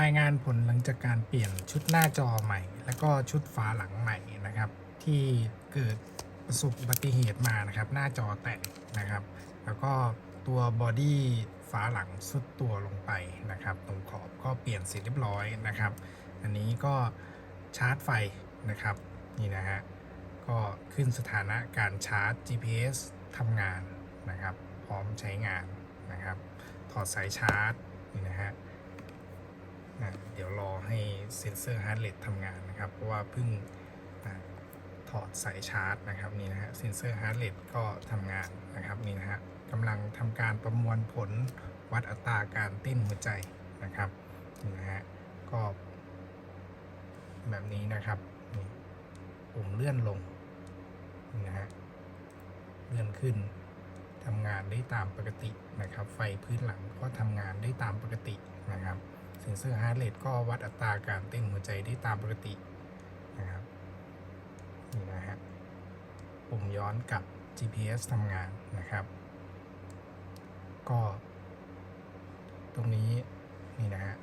รายงานผลหลังจากการเปลี่ยนชุดหน้าจอใหม่ แล้วก็ชุดฝาหลังใหม่นะครับ ที่เกิดประสบอุบัติเหตุมานะครับ หน้าจอแตกนะครับ แล้วก็ตัวบอดี้ฝาหลังสุดตัวลงไปนะครับ ตรงขอบก็เปลี่ยนเสร็จเรียบร้อยนะครับ อันนี้ก็ชาร์จไฟนะครับนี่นะฮะก็ขึ้นสถานะการชาร์จ GPS ทำงานนะครับ พร้อมใช้งานนะครับ ถอดสายชาร์จนี่นะฮะ เดี๋ยวรอให้เซ็นเซอร์ฮาร์ดเรททำงานนะครับ เพราะว่าเพิ่งอถอดสายชาร์จนะครับนี่นะฮะเซ็นเซอร์ฮาร์ดเรทก็ทำงานนะครับนี่นะฮะกำลังทำการประมวลผลวัดอัตราการเต้นหัวใจนะครับนี่นะฮะก็แบบนี้นะครับนี่ปุ่มเลื่อนลงนี่นะฮะเลื่อนขึ้นทำงานได้ตามปกตินะครับ ไฟพื้นหลังก็ทำงานได้ตามปกติ เซ็นเซอร์ฮาร์ดเรทก็วัดอัตราการเต้นหัวใจได้ตามปกตินะครับนี่นะฮะปุ่มย้อนกลับ GPS ทำงานนะครับ ก็ ตรงนี้นี่นะฮะ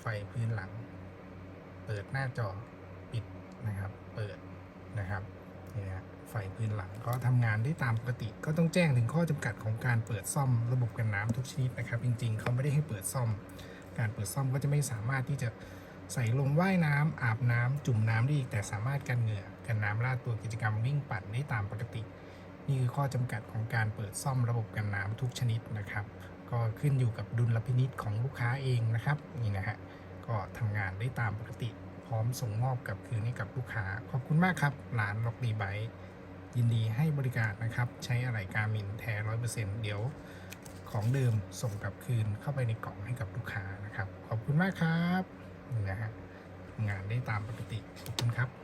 ไฟพื้นหลัง เปิดหน้าจอปิดนะครับ เปิดนะครับ นี่นะไฟพื้นหลังก็ทำงานได้ตามปกติ ก็ต้องแจ้งถึงข้อจำกัดของการเปิดซ่อมระบบกันน้ำทุกชนิดนะครับ จริง ๆ เขาไม่ได้ให้เปิดซ่อม การเปิดซ่อมก็จะไม่สามารถที่จะใส่ลงว่ายน้ำอาบน้ำจุ่มน้ำได้อีกแต่สามารถกันเหงื่อกันน้ำลาดตัวกิจกรรมวิ่งปั่นได้ตามปกติ นี่คือข้อจำกัดของการเปิดซ่อมระบบกันน้ำทุกชนิดนะครับ ก็ขึ้นอยู่กับดุลพินิษของลูกค้าเองนะครับนี่นะฮะก็ทำงานได้ตามปกติ พร้อมส่งมอบกลับคืนให้กับลูกค้า ขอบคุณมากครับร้านล็อกดีไบยินดีให้บริการนะครับ ใช้อะไรการมินแท้ร้อยเปอร์เซ็นต์เดี๋ยวของเดิมส่งกลับคืนเข้าไปในกล่องให้กับลูกค้านะครับ ขอบคุณมากครับนะฮะงานได้ตามปกติ ขอบคุณครับ